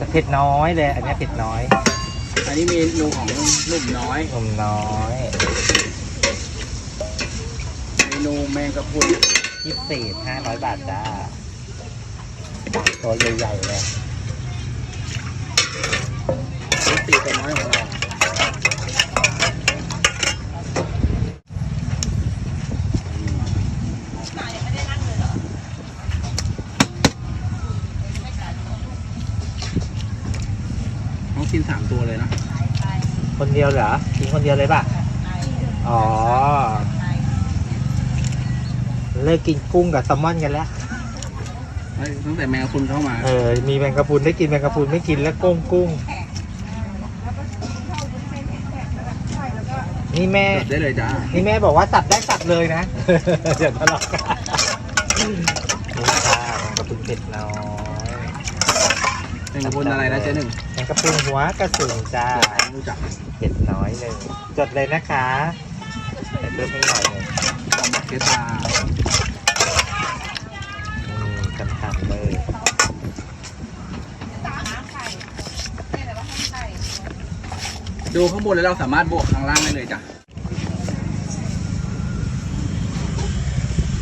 แต่เผ็ดน้อยเลย อันเนี้ยเผ็ดน้อยอันนี้เมนูของหนุ่มน้อย นมน้อยเมนูแมงกะพรุนยี่สิบห้าร้อยบาทจ้าตัวใหญ่ๆเลยรสตีตัวน้อยของเราต้องกิน สามตัวเลยนะคนเดียวเหรอกินคนเดียวเลยป่ะ อ๋อ เลิกกินกุ้งกับแซลมอนกันแล้ว ตั้งแต่แมงกะพรุนเข้ามา เออ มีแมงกะพรุนได้กินแมงกะพรุนไม่กินแล้วกุ้งกุ้ง นี่แม่ จดได้เลยจ้านี่แม่บอกว่าสับได้สับเลยนะ เดี๋ยวทะเลาะกันนี่ค่ะแมงกะพรุนเผ็ดน้อย แมงกะพรุนอะไรนะเจ๊หนึ่งแมงกะพรุนหัวกระสุนจ้าไม่รู้จักเผ็ดน้อยหนึ่งจดเลยนะคะแต่เพิ่มให้หน่อยหนึงลองบอกเกตาอืมจำทำเลยดูข้างบนแล้วเราสามารถบวกข้างล่างได้เลยจ้ะ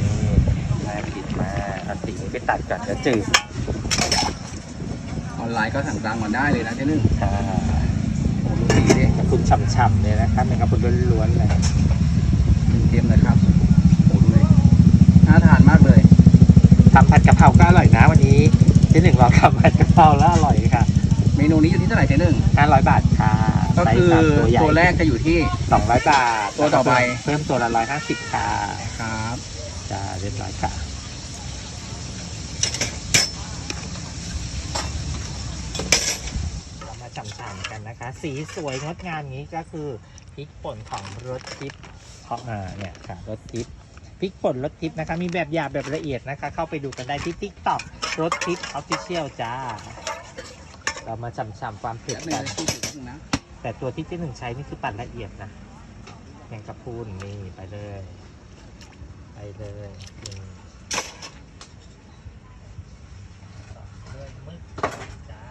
นี่น่ากินมากเอาสีนี้ไปตัดก่อนจะจืด ออนไลน์ก็สั่งตามก่อนได้เลยนะเจ๊หนึ่งค่ะโอ้ดูสีดิแมงกะพรุนฉ่ำๆเลยนะครับแมงกะพรุนล้วนๆเลยเต็มๆเลยครับโอ้ดูเลยน่าทานมากเลยทำผัดกะเพราก็อร่อยนะวันนี้ที่หนึ่งลองทำผัดกะเพราแล้วอร่อยค่ะเมนูนี้อยู่ที่เท่าไหร่เจ๊หนึ่ง500บาทค่ะก็คือไซส์สามตัวใหญ่ตัวแรกจะอยู่ที่200บาทตัวต่อไปเพิ่มตัวละ150ค่ะครับจ้าเรียบร้อยค่ะเรามาฉ่ำๆกั นนะคะ สีสวยงดงามอย่างนี้ก็คือพริกป่นของรสทิพย์เพราะอ่าเนี่ยค่ะรสทิพย์พริกป่นรสทิพย์นะคะ มีแบบหยาบแบบละเอียดนะคะ เข้าไปดูกันได้ที่ TikTok รสทิพย์ออฟฟิเชียลจ้า เรามาฉ่ำๆความเผ็ดเดี๋ยวหนึ่กังนที่ถูกนึงนะแต่ตัวที่เจ๊หนึ่งใช้นี่คือปั่นละเอียดนะแมงกะพรุนนี่ไปเลย ไปเลยนี่ด้วยมึกจ้า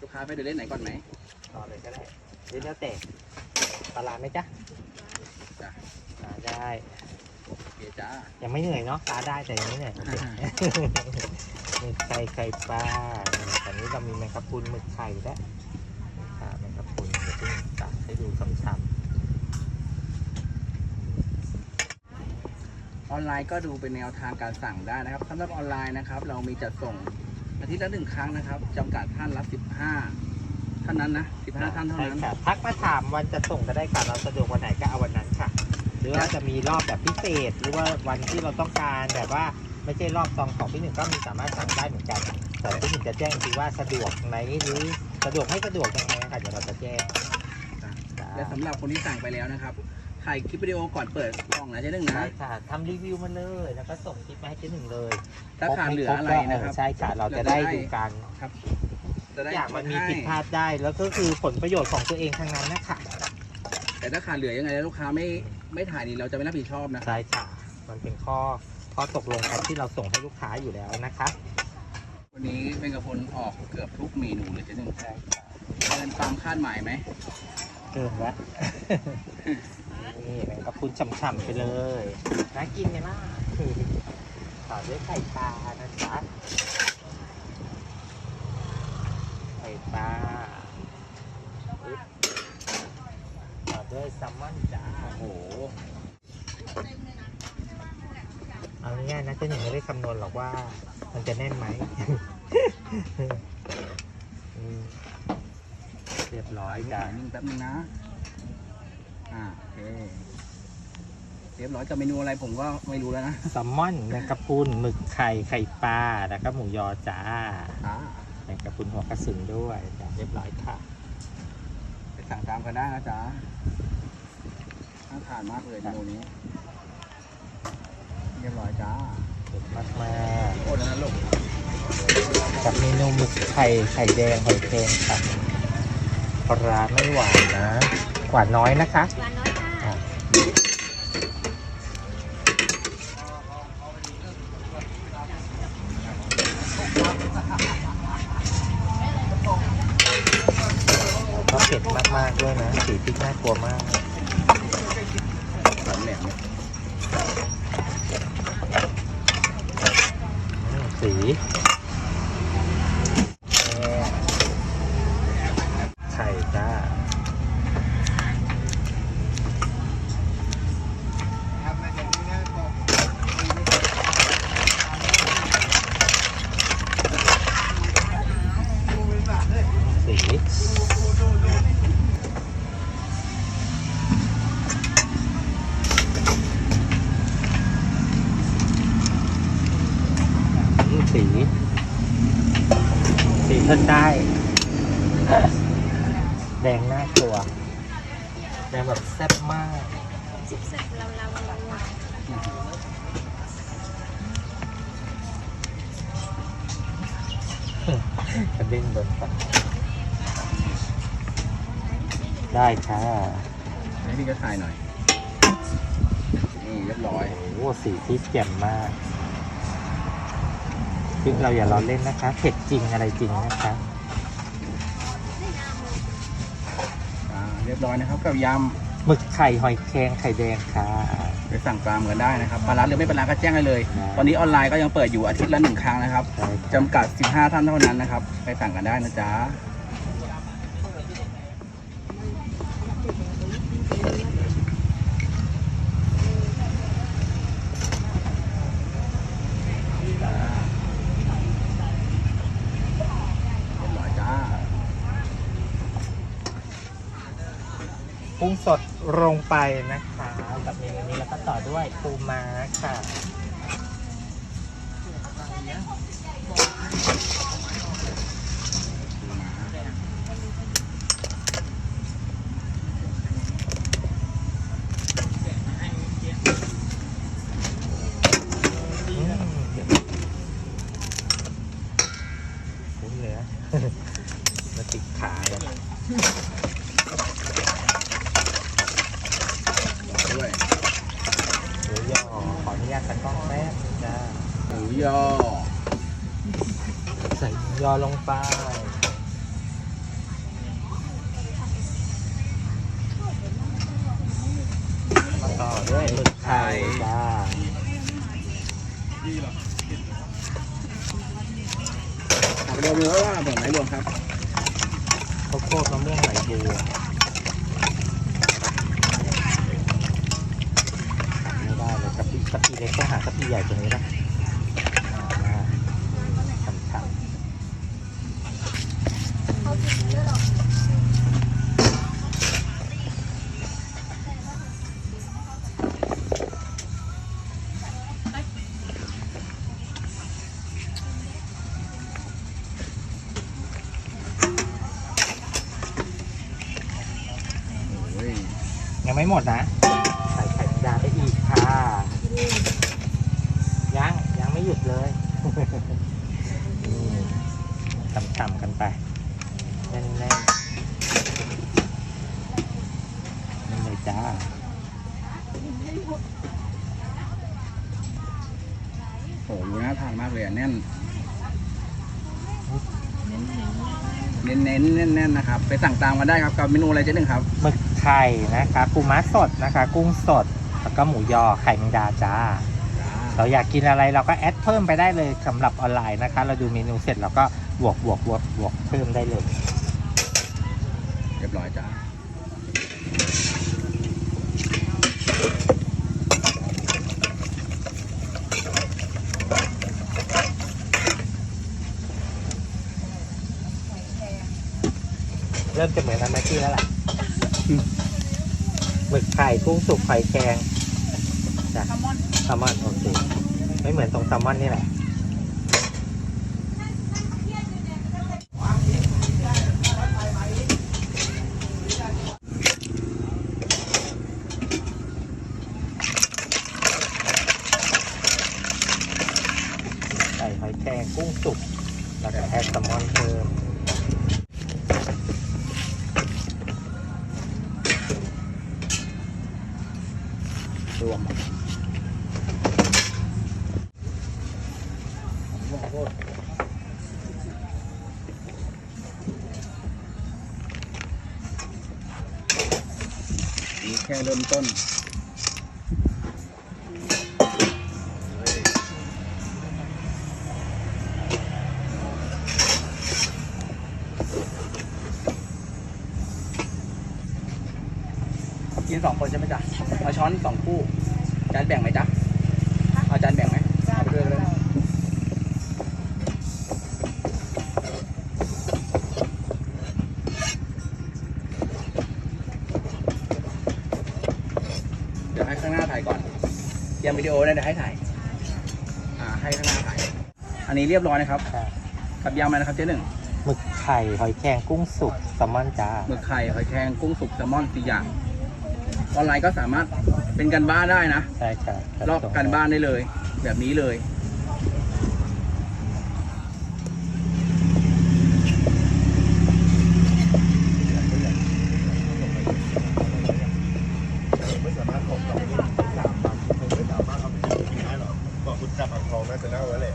ลูกค้า ไปเดินเล่นไหนก่อนไหมต่อเลยก็ได้หรือแล้วแต่ปลาร้าไหมจ๊ะจ้ะปลาได้ โอเคจ้ายังไม่เหนื่อยเนาะปลาได้แต่ยังไม่เหนื่อยโอเคหมึกไข่ไข่ปลานี่ตอนนี้เรามีแมงกะพรุนหมึกไข่แล้วนี่ค่ะแมงกะพรุนเดี๋ยวเพิ่งตัดให้ดูช้ำออนไลน์ก็ดูเป็นแนวทางการสั่งได้นะครับสำหรับออนไลน์นะครับ เรามีจัดส่ง อาทิตย์ละหนึ่งครั้งนะครับจำกัดท่านละสิบห้าท่านนั้นนะสิบห้าท่านเท่าใช่นั้นค่ะทักมาถามวันจะส่งก็ได้ค่ะ เราสะดวกวันไหนก็เอาวันนั้นค่ะ หรือว่าจะมีรอบแบบพิเศษ หรือว่าวันที่เราต้องการแบบว่าไม่ใช่รอบซองของพี่หนึ่งก็มีสามารถสั่งได้เหมือนกัน แต่พี่หนึ่งจะแจ้งทีว่าสะดวกไหนหรือสะดวกไม่สะดวกยังไงนะคะเดี๋ยวเราจะแจ้งจ้าและสำหรับคนที่สั่งไปแล้วนะครับ ถ่ายคลิปวิดีโอก่อนเปิดกล่องนะเจ๊หนึ่งนะ ใช่ค่ะทำรีวิวมาเลย แล้วก็ส่งคลิปมาให้เจ๊หนึ่งเลยถ้าขาดเหลืออะไรนะครับใช่ค่ะเราจะได้ดูกันจะได้อย่างมันมีผิดพลาดได้ แล้วก็คือผลประโยชน์ของตัวเองทั้งนั้นนะคะแต่ถ้าขาดเหลือยังไงแล้วลูกค้าไม่ไม่ถ่ายนี่เราจะไม่รับผิดชอบนะใช่ค่ะมันเป็นข้อข้อตกลงกันที่เราส่งให้ลูกค้าอยู่แล้วนะคะวันนี้เป็นกระพลออกเกือบทุกเมนูเลยเจ๊หนึ่งใช่ค่ะเกินความคาดหมายไหมเกินแล้ว นี่แมงกะพรุนฉ่ำๆไปเลยน่ากินไหมล่ะต่อด้วยไข่ปลานะจ๊ะไข่ปลาปึ๊บต่อด้วยแซลมอนจ้าโอ้โหเอาง่ายๆนะเจ๊หนึ่งไม่ได้คำนวณหรอกว่า มันจะแน่นไหมอืมเรียบร้อยถ่ายจ้ะนิ่งแป๊บนึงนะอ่าโอ เคเรียบร้อยกับเมนูอะไรผมก็ไม่รู้แล้วนะแซลมอนแมงกะพรุนหมึกไข่ไข่ปลาแล้วก็หมูยอจ้าอ่าแมงกะพรุนหัวกระสุนด้วยจ้ะเรียบร้อยค่ะไปสั่งตามกันได้นะจ๊ะน่าทานมากเลยเมนูนี้ เรียบร้อยจ้าเด็ดมากมาโอ้ดังนั้นลูกๆกับเมนูหมึกไข่ไข่แดงหอยแครงค่ะปลาร้าไม่หวานนะ หวานน้อยนะคะหวานน้อย เผ็ดมาก ๆ ด้วยนะสีพริกน่ากลัวมาก นได้ แดงน่ากลัว แดงแบบแซ่บมากสิบสิบเราเราเราเรากระเด้งโดนฟันได้ค่ะให้พี่ก็ทายหน่อย นี่เรียบร้อย โอ้โหสีที่แจ่มมาก ซึ่งเราอย่าล้อเล่นนะคะ เผ็ดจริงอะไรจริงนะคะอ่าเรียบร้อยนะครับกับยหมึกไข่หอยแครงไข่แดงค่ะำไปสั่งตามกันได้นะครับปลาร้าหรือไม่ปลาร้าก็แจ้งได้เลย ได้ ตอนนี้ออนไลน์ก็ยังเปิดอยู่อาทิตย์ละหนึ่งครั้งนะครับใช่ค่ะจำกัด 15 ท่านเท่านั้นนะครับ ไปสั่งกันได้นะจ๊ะ เรียบร้อยจ้า กุ้งสดลงไปนะคะกับเมนูนี้แล้วก็ต่อด้วยปูม้าค่ะ อืมคุ้มเนื้อ มาติดขาเลย ด้วย หมูยอขออนุญาตกันกล้องแป๊บนึงจ้า หมูยอ ใส่หมูยอลงไปมาต่อ ด้วยหมึกไทยจ้าถามเร็วเลยว่าแบบไม้รวมครับข้าวโพดมะม่วงไหลบัวไม่ได้เลยกะปิกะปิเล็กต้องหากะปิใหญ่กว่านี้นะ หมดนะ ใส่ไข่แมงดาไปอีกค่ะยังยังไม่หยุดเลยนี่ฉ่ำๆกันไปแน่นๆนี่เลยจ้าโอ้โหน่าทานมากเลยอะแน่น เน้นเน้นๆแน่นๆนะครับ ไปสั่งตามกันได้ครับกับเมนูอะไรเจ๊หนึ่งครับหมึก ไข่นะคะปูม้าสดนะคะ กุ้งสด แล้วก็หมูยอไข่แมงดาจ้า เราอยากกินอะไรเราก็แอดเพิ่มไปได้เลยสำหรับออนไลน์นะคะ เราดูเมนูเสร็จเราก็บวกบวกบวกบวกเพิ่มได้เลย เรียบร้อยจ้าเริ่มจะเหมือนอันเมื่อกี้แล้วล่ะ หมึกไข่กุ้งสุกไข่แกงจ้ะแซลมอนแซลมอนโอเค ไม่เหมือนตรงแซลมอนนี่แหละ รวมนี่แค่เริ่มต้น กินสองคนใช่ไหมจ๊ะเอาช้อนสองคู่จานแบ่งไหมจ๊ะเอาจานแบ่งไหมเอาไปด้วยเลยนะเดี๋ยวให้ข้างหน้าถ่ายก่อนเตรียมวิดีโอนะเดี๋ยวให้ถ่ายอ่าให้ข้างหน้าถ่าย อันนี้เรียบร้อยนะครับค่ะกับยำอะไรนะครับเจ๊หนึ่งหมึกไข่หอยแครงกุ้งสุกแซลมอนจ้าหมึกไข่หอยแครงกุ้งสุกแซลมอนสี่อย่าง ออนไลน์ก็สามารถเป็นกันบ้านได้นะใช่ค่ะลอกกันบ้านได้เลย แบบนี้เลยไม่สามารถของเราได้สามวันผมไม่สามารถเอาไปกินได้หรอกบอกคุณจับอ่างทองน่าจะเล่าไว้แหละ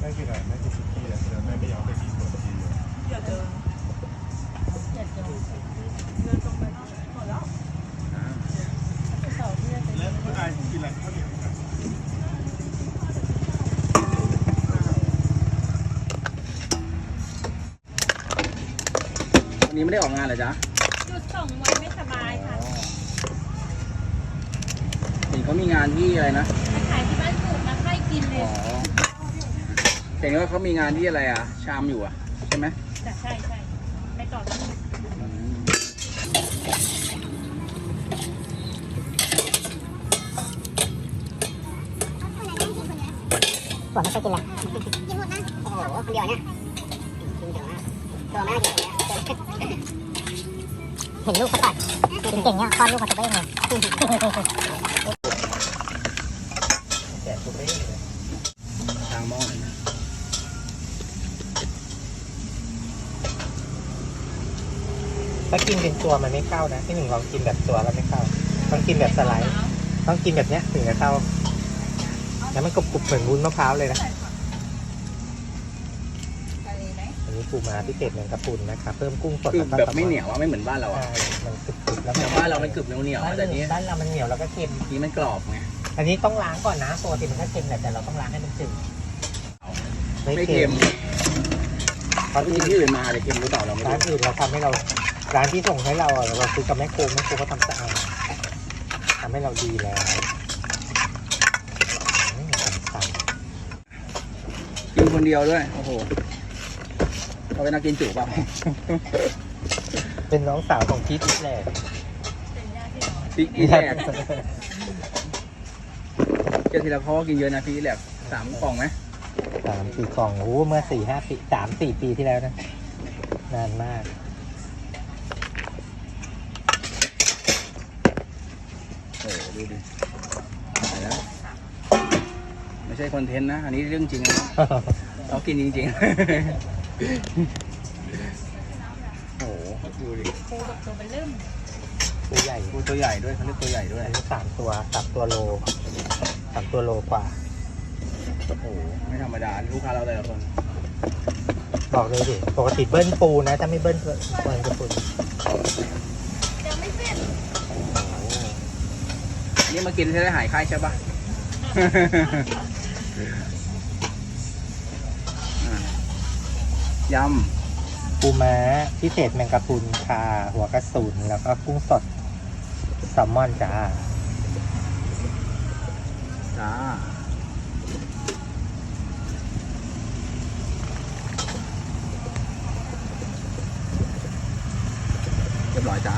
แม่กินอะไรแม่กินซุกี้อะแล้วแม่ไม่ยอมไปกินขนมจีนเลย แล้วคุณอายผมกินอะไรข้าวเหนียวครับ วั นนี้ไม่ได้ออกงานเหรอจ๊ะหยุดสองวันไม่สบายค่ะเห็นเขามีงานที่อะไรนะไปขายที่บ้านสูตรมาให้กินเลอ๋ยอเห็นว่าเขามีงานที่อะไรอะ ชามอยู่อะ ใช่ไหมแต่ใช่ใช่ไปต่อที่อืมผมไม่เคยกินเลยกินหมดนะโอ้โหคนเดียวเนี่ยกินเยอะมากตัวแม่กินคนเดียว เห็นลูกเขาก่อนเก่งเนี่ยคลอดลูกมาตัวเองเลยแกะตัวเป้งเลยทางมอหน่อยนะถ้ากินเป็นตัวมันไม่เข้านะพี่หนึ่งลองกินแบบตัวแล้วไม่เข้า ต้องกินแบบสไลด์ ต้องกินแบบเนี้ยถึงจะเข้า แล้วมันกรุบๆเหมือนวุ้นมะพร้าวเลยนะ ปูม้าพิเศษแมงกะพรุนนะคะเพิ่มกุ้งสดคือล้วก็แบบไม่เหนียวอะไม่เหมือนบ้านเราใช่อะมันกรึบๆแล้วอย่างบ้านเรามันกรึบเหนียวๆบ้านแต่นี้บ้านเรามันเหนียวแล้วก็เค็ม นี้มันกรอบไง อันนี้ต้องล้างก่อนนะปกติมันก็เค็มแหละแต่เราต้องล้างให้มันจืดไม่เค็มเพราะที่ที่ที่อื่นมาจะเค็มหรือเปล่าเราไม่ร้านรู้อื่นเราทำให้เราร้านที่ส่งให้เราอะเราซื้อกับแม่โคแม่โคก็ทำสะอาดทำให้เราดีแล้วอืมสั่นกินคนเดียวด้วย โอ้โห เขาเป็นนักกินจุเปล่าๆเป็นน้องสาวของพีทอีกแหละเป็นญาติพี่น้องพี่อีแหลกเจ้าทีละพ่อกินเยอะนะพี่อีแหลกสามกล่องไหมสามสี่กล่องโอ้โหเมื่อสี่ห้าปีสามสี่ปีที่แล้วนะ นานมากโอ้โหดูดิตายแล้ว ไม่ใช่คอนเทนต์นะ อันนี้เรื่องจริงนะเขากินจริงๆ โอ้โหดูดิปูกับตัวเป็นเริ่มตัวใหญ่ปูตัวใหญ่ด้วยเขาเรียกตัวใหญ่ด้วยอันนี้สามตัวสามตัวโลสามตัวโลกว่า โอ้โห ไม่ธรรมดา ลูกค้าเราแต่ละคน บอกเลยดิ ปกติเบิ้ลปูนะ ถ้าไม่เบิ้ลเบิ้ลกระปุนยังไม่เสร็จอันนี่มากินจะได้หายไข้ใช่ปะอะ ยปูม้าพิเศษแมงกะพรุนคาหัวกระสุนแล้วก็กุ้งสดแซลมอนจ้าำจ้าเรียบร้อยจ้า